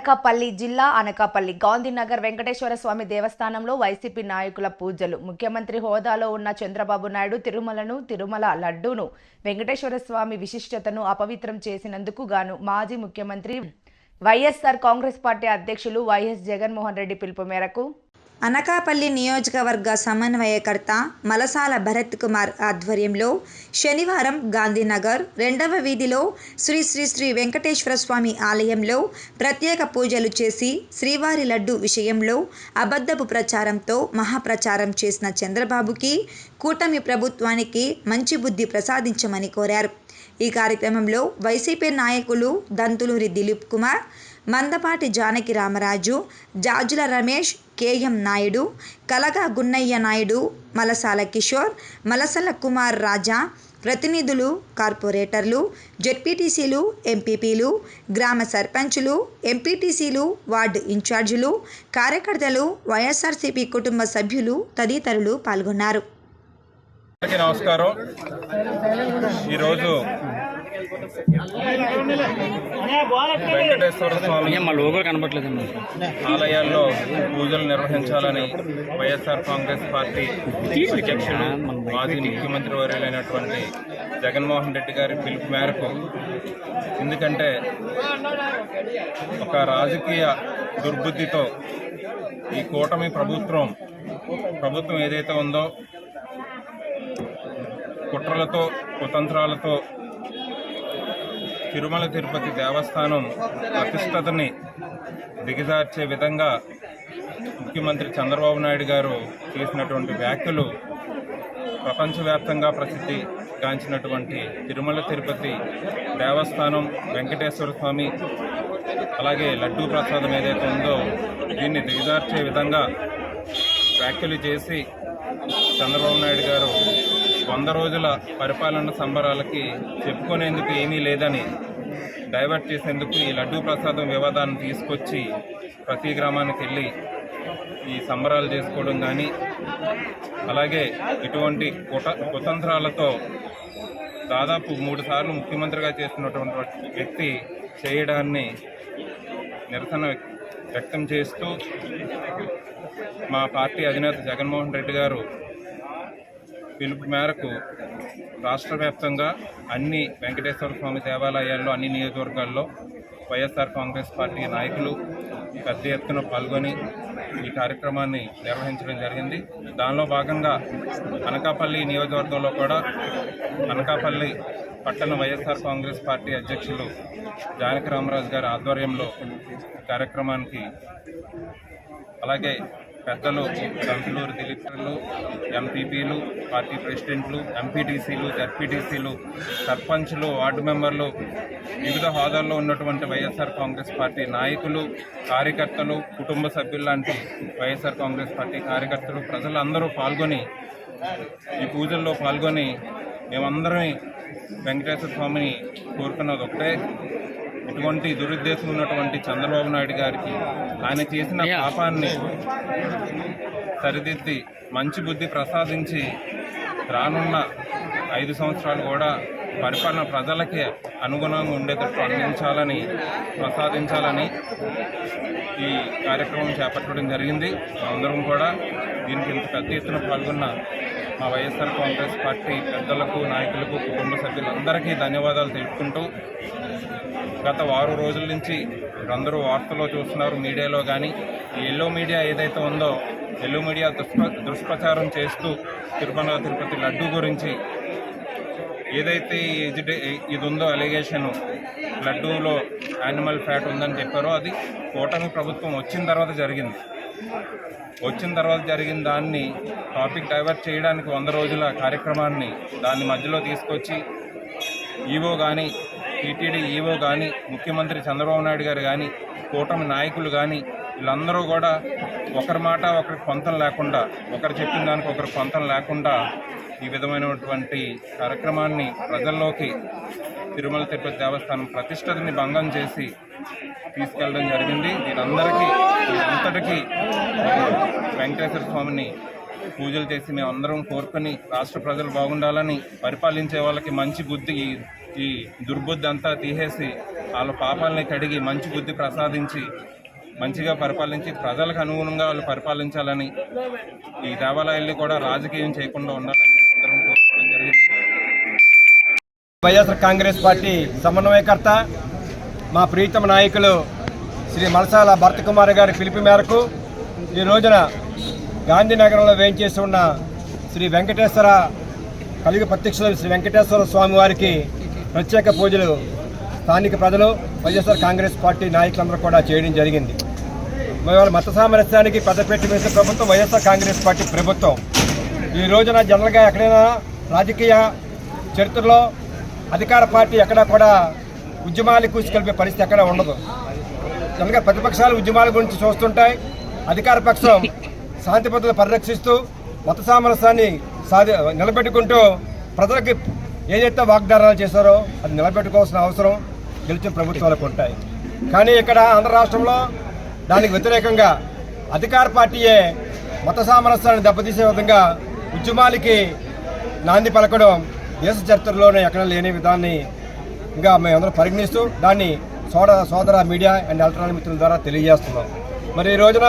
అనకాపల్లి జిల్లా అనకాపల్లి గాంధీనగర్ వెంకటేశ్వర స్వామి దేవస్థానంలో వైసీపీ నాయకుల పూజలు. ముఖ్యమంత్రి హోదాలో ఉన్న చంద్రబాబు నాయుడు తిరుమలను తిరుమల లడ్డూను వెంకటేశ్వర స్వామి విశిష్టతను అపవిత్రం చేసినందుకు గాను మాజీ ముఖ్యమంత్రి వైఎస్ఆర్ కాంగ్రెస్ పార్టీ అధ్యక్షులు వైఎస్ జగన్మోహన్ రెడ్డి పిలుపు మేరకు అనకాపల్లి నియోజకవర్గ సమన్వయకర్త మలసాల భరత్ కుమార్ ఆధ్వర్యంలో శనివారం గాంధీనగర్ రెండవ వీధిలో శ్రీ శ్రీ శ్రీ వెంకటేశ్వర స్వామి ఆలయంలో ప్రత్యేక పూజలు చేసి శ్రీవారి లడ్డు విషయంలో అబద్ధపు ప్రచారంతో మహాప్రచారం చేసిన చంద్రబాబుకి కూటమి ప్రభుత్వానికి మంచి బుద్ధి ప్రసాదించమని కోరారు. ఈ కార్యక్రమంలో వైసీపీ నాయకులు దంతులూరి దిలీప్ కుమార్ మందపాటి జానకి రామరాజు జాజుల రమేష్ కేఎం నాయుడు కలగా గున్నయ్య నాయుడు మలసాల కిషోర్ మలసల కుమార్ రాజా ప్రతినిధులు కార్పొరేటర్లు జెడ్పీటీసీలు ఎంపీపీలు గ్రామ సర్పంచులు ఎంపీటీసీలు వార్డు ఇన్ఛార్జీలు కార్యకర్తలు వైఎస్ఆర్సీపీ కుటుంబ సభ్యులు తదితరులు పాల్గొన్నారు. నమస్కారం. ఈరోజు వెంకటేశ్వర స్వామి మా లోగో కనబట్లేదండి ఆలయాల్లో పూజలు నిర్వహించాలని వైఎస్ఆర్ కాంగ్రెస్ పార్టీ అధ్యక్షులు మాజీ ముఖ్యమంత్రి వర్యులైనటువంటి జగన్మోహన్ రెడ్డి గారి పిలుపు మేరకు ఎందుకంటే ఒక రాజకీయ దుర్బుద్ధితో ఈ కూటమి ప్రభుత్వం ప్రభుత్వం ఏదైతే ఉందో కుట్రలతో కుతంత్రాలతో తిరుమల తిరుపతి దేవస్థానం ప్రతిష్టతని దిగజార్చే విధంగా ముఖ్యమంత్రి చంద్రబాబు నాయుడు గారు చేసినటువంటి వ్యాఖ్యలు ప్రపంచవ్యాప్తంగా ప్రసిద్ధి గాంచినటువంటి తిరుమల తిరుపతి దేవస్థానం వెంకటేశ్వర స్వామి అలాగే లడ్డూ ప్రసాదం ఏదైతే ఉందో దీన్ని దిగజార్చే విధంగా వ్యాఖ్యలు చేసి చంద్రబాబు నాయుడు గారు వంద రోజుల పరిపాలన సంబరాలకి చెప్పుకునేందుకు ఏమీ లేదని డైవర్ట్ చేసేందుకు ఈ లడ్డూ ప్రసాదం వివాదాన్ని తీసుకొచ్చి ప్రతి గ్రామానికి వెళ్ళి ఈ సంబరాలు చేసుకోవడం కానీ అలాగే ఇటువంటి కుట కుతంత్రాలతో దాదాపు మూడు సార్లు ముఖ్యమంత్రిగా చేస్తున్నటువంటి వ్యక్తి చేయడాన్ని నిరసన వ్యక్తం చేస్తూ మా పార్టీ అధినేత జగన్మోహన్ రెడ్డి గారు పిలుపు మేరకు రాష్ట్ర వ్యాప్తంగా అన్ని వెంకటేశ్వర స్వామి దేవాలయాల్లో అన్ని నియోజకవర్గాల్లో వైఎస్ఆర్ కాంగ్రెస్ పార్టీ నాయకులు పెద్ద ఎత్తున పాల్గొని ఈ కార్యక్రమాన్ని నిర్వహించడం జరిగింది. దానిలో భాగంగా అనకాపల్లి నియోజకవర్గంలో కూడా అనకాపల్లి పట్టణ వైఎస్ఆర్ కాంగ్రెస్ పార్టీ అధ్యక్షులు జానకి రామరాజు గారి ఆధ్వర్యంలో కార్యక్రమానికి అలాగే పెద్దలు దంతులూరు దిలీప్లు ఎంపీపీలు పార్టీ ప్రెసిడెంట్లు ఎంపీటీసీలు జడ్పీటీసీలు సర్పంచ్లు వార్డు మెంబర్లు వివిధ హోదాల్లో ఉన్నటువంటి వైఎస్ఆర్ కాంగ్రెస్ పార్టీ నాయకులు కార్యకర్తలు కుటుంబ సభ్యులు లాంటి వైఎస్ఆర్ కాంగ్రెస్ పార్టీ కార్యకర్తలు ప్రజలందరూ పాల్గొని ఈ పూజల్లో పాల్గొని మేమందరం వెంకటేశ్వర స్వామిని కోరుకున్నది ఒకటే. ఇటువంటి దురుద్దేశం ఉన్నటువంటి చంద్రబాబు నాయుడు గారికి ఆయన చేసిన పాపాన్ని సరిదిద్ది మంచి బుద్ధి ప్రసాదించి రానున్న ఐదు సంవత్సరాలు కూడా పరిపాలన ప్రజలకి అనుగుణంగా ఉండేటట్టు అందించాలని ప్రసాదించాలని ఈ కార్యక్రమం చేపట్టడం జరిగింది. అందరం కూడా దీనికి ఇంత పెద్ద ఎత్తున పాల్గొన్న మా వైఎస్ఆర్ కాంగ్రెస్ పార్టీ పెద్దలకు నాయకులకు కుటుంబ సభ్యులందరికీ ధన్యవాదాలు తెలుపుకుంటూ గత వారం రోజుల నుంచి అందరూ వార్తల్లో చూస్తున్నారు మీడియాలో కానీ ఈ ఎల్లో మీడియా ఏదైతే ఉందో ఎల్లో మీడియా దుష్ప దుష్ప్రచారం చేస్తూ తిరుమల తిరుపతి లడ్డు గురించి ఏదైతే ఈ ఇది ఉందో అలిగేషన్ లడ్డూలో యానిమల్ ఫ్యాట్ ఉందని చెప్పారో అది కూటమి ప్రభుత్వం వచ్చిన తర్వాత జరిగింది. వచ్చిన తర్వాత జరిగిన దాన్ని టాపిక్ డైవర్ట్ చేయడానికి వంద రోజుల కార్యక్రమాన్ని దాన్ని మధ్యలో తీసుకొచ్చి ఈవో కానీ టీటీడీ ఈవో కానీ ముఖ్యమంత్రి చంద్రబాబు నాయుడు గారు కానీ కూటమి నాయకులు కానీ వీళ్ళందరూ కూడా ఒకరి మాట ఒకరి పొంతం లేకుండా ఒకరు చెప్పిన దానికి ఒకరి పొంతం లేకుండా ఈ విధమైనటువంటి కార్యక్రమాన్ని ప్రజల్లోకి తిరుమల తిరుపతి దేవస్థానం ప్రతిష్టతని భంగం చేసి తీసుకెళ్ళడం జరిగింది. దీనందరికీ అంతటికీ వెంకటేశ్వర స్వామిని పూజలు చేసి మేమందరం అందరం కోరుకొని రాష్ట్ర ప్రజలు బాగుండాలని పరిపాలించే వాళ్ళకి మంచి బుద్ధి ఈ- ఈ దుర్బుద్ధి అంతా తీసేసి వాళ్ళ పాపాలని కడిగి మంచి బుద్ధి ప్రసాదించి మంచిగా పరిపాలించి ప్రజలకు అనుగుణంగా వాళ్ళు పరిపాలించాలని ఈ దేవాలయాల్ని కూడా రాజకీయం చేయకుండా ఉండాలని వైఎస్ఆర్ కాంగ్రెస్ పార్టీ సమన్వయకర్త మా ప్రీతమ నాయకులు శ్రీ మలసాల భరతకుమార్ గారి పిలుపు మేరకు ఈ రోజున గాంధీనగరంలో వేయించేసి ఉన్న శ్రీ వెంకటేశ్వర కలిగి ప్రత్యక్ష శ్రీ వెంకటేశ్వర స్వామి వారికి ప్రత్యేక పూజలు స్థానిక ప్రజలు వైఎస్ఆర్ కాంగ్రెస్ పార్టీ నాయకులందరూ కూడా చేయడం జరిగింది. ఇవాళ మత సామరస్యానికి పెద్దపెట్టి వేసిన ప్రభుత్వం వైఎస్ఆర్ కాంగ్రెస్ పార్టీ ప్రభుత్వం. ఈ రోజున జనరల్గా ఎక్కడైనా రాజకీయ చరిత్రలో అధికార పార్టీ ఎక్కడా కూడా ఉద్యమాలు కూసుకెళ్ళే పరిస్థితి ఎక్కడా ఉండదు. జనరల్గా ప్రతిపక్షాలు ఉద్యమాల గురించి చూస్తుంటాయి. అధికార పక్షం శాంతి భద్రత పరిరక్షిస్తూ మత సామరస్యాన్ని సాధి నిలబెట్టుకుంటూ ప్రజలకి ఏదైతే వాగ్దానాలు చేశారో అది నిలబెట్టుకోవాల్సిన అవసరం గెలిచిన ప్రభుత్వాలకు ఉంటాయి. కానీ ఇక్కడ ఆంధ్ర రాష్ట్రంలో దానికి వ్యతిరేకంగా అధికార పార్టీయే మత సామరస్యాన్ని దెబ్బతీసే విధంగా ఉద్యమాలకి నాంది పలకడం దేశ చరిత్రలోనే ఎక్కడ లేని విధాన్ని ఇంకా మేమందరం పరిగణిస్తూ దాన్ని సోదర సోదర మీడియా అండ్ ఎలక్ట్రానిక్ మిత్రుల ద్వారా తెలియజేస్తున్నాం. మరి ఈ రోజున